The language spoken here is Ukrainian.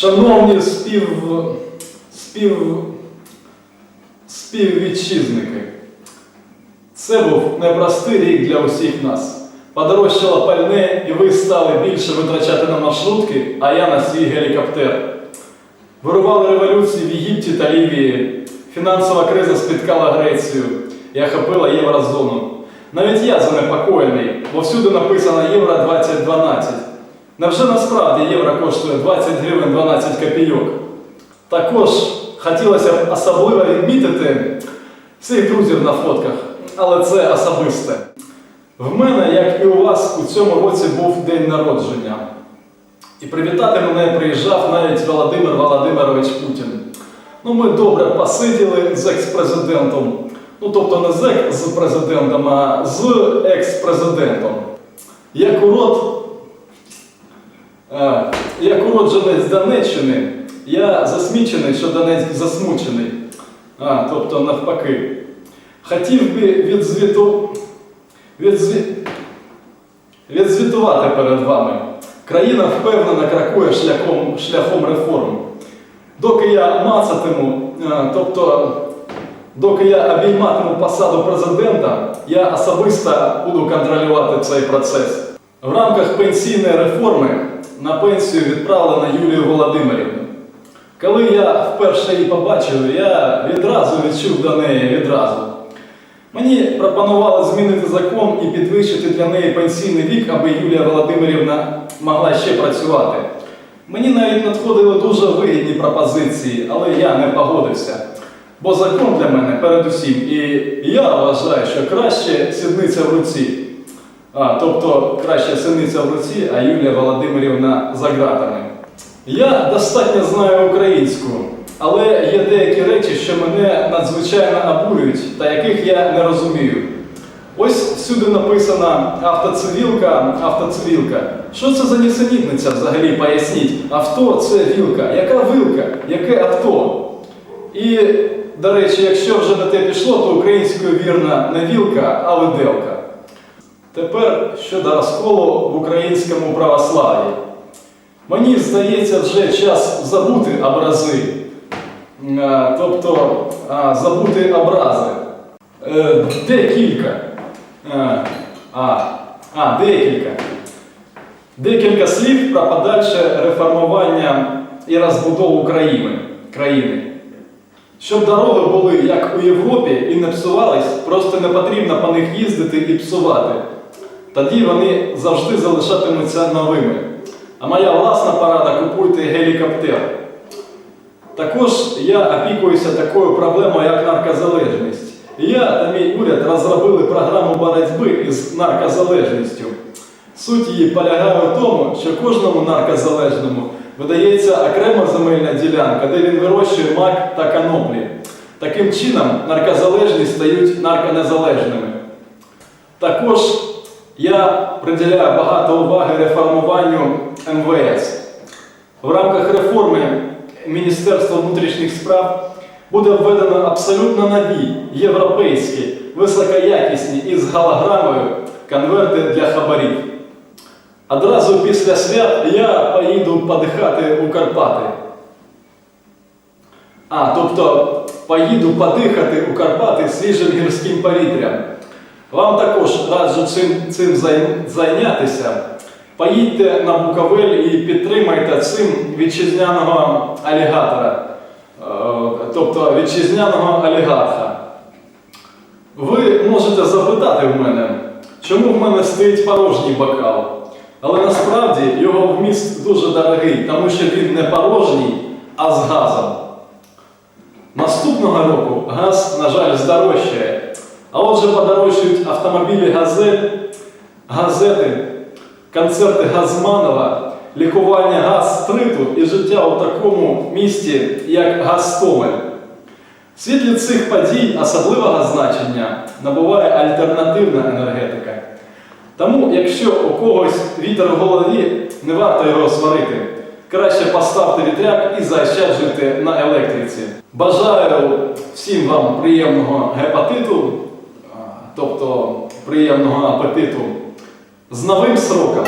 Шановні спів... спів... співвітчизники, це був непростий рік для усіх нас. Подорожчало пальне, і ви стали більше витрачати на маршрутки, а я на свій гелікоптер. Вирували революції в Єгипті та Лівії. Фінансова криза спіткала Грецію і охопила єврозону. Навіть я занепокоєний, бо всюди написано Євро 2012. Невже насправді євро коштує 20 гривень 12 копійок? Також хотілося б особливо відмітити всіх друзів на фотках, але це особисте. В мене, як і у вас, у цьому році був день народження. І привітати мене приїжджав навіть Володимир Володимирович Путін. Ну, ми добре посиділи з екс-президентом. Ну, тобто не з екс-президентом, а з екс-президентом. Як урод, як уродженець Донеччини, я засмічений, що Донецьк засмучений. А, тобто навпаки. Хотів би відзвіту... відзві... відзвітувати перед вами. Країна впевнено крокує шляхом, шляхом реформ. Доки я мацатиму, тобто доки я обійматиму посаду президента, я особисто буду контролювати цей процес. В рамках пенсійної реформи на пенсію відправлена Юлію Володимирівну. Коли я вперше її побачив, я відразу відчув до неї відразу. Мені пропонували змінити закон і підвищити для неї пенсійний вік, аби Юлія Володимирівна могла ще працювати. Мені навіть надходили дуже вигідні пропозиції, але я не погодився. Бо закон для мене передусім, і я вважаю, що краще сідниця в руці. А, тобто краще синиця в руці, а Юлія Володимирівна за ґратами. Я достатньо знаю українську, але є деякі речі, що мене надзвичайно обурюють та яких я не розумію. Ось всюди написано автоцивілка, автоцивілка. Що це за нісенітниця взагалі? Поясніть. Авто це вілка. Яка вилка? Яке авто? І, до речі, якщо вже на те пішло, то українською вірна не вілка, а виделка. Тепер щодо розколу в українському православ'ї. Мені здається, вже час забути образи, Е, тобто забути образи. Е, Декілька. Е, А, а, декілька. Декілька слів про подальше реформування і розбудову країни. країни. Щоб дороги були як у Європі і не псувались, просто не потрібно по них їздити і псувати. Тоді вони завжди залишатимуться новими. А моя власна порада купуйте гелікоптер. Також я опікуюся такою проблемою, як наркозалежність. Я та мій уряд розробили програму боротьби із наркозалежністю. Суть її полягає в тому, що кожному наркозалежному видається окрема земельна ділянка, де він вирощує мак та каноплі. Таким чином наркозалежні стають нарконезалежними. Також я приділяю багато уваги реформуванню МВС. В рамках реформи Міністерства внутрішніх справ буде введено абсолютно нові європейські, високоякісні із голограмою конверти для хабарів. Одразу після свят я поїду подихати у Карпати. А, тобто поїду подихати у Карпати свіжим гірським повітрям. Вам також раджу цим, цим зайнятися. Поїдьте на Буковель і підтримайте цим вітчизняного алігатора, е, тобто вітчизняного олігарха. Ви можете запитати в мене, чому в мене стоїть порожній бокал. Але насправді його вміст дуже дорогий, тому що він не порожній, а з газом. Наступного року газ, на жаль, здорожчає. А отже, подорожчають автомобілі газель, газети, концерти Газманова, лікування газ-стриту і життя у такому місті, як Гастомель. В світлі цих подій особливого значення набуває альтернативна енергетика. Тому, якщо у когось вітер в голові, не варто його сварити. Краще поставте вітряк і заощаджуйте на електриці. Бажаю всім вам приємного гепатиту, тобто приємного апетиту з новим сроком.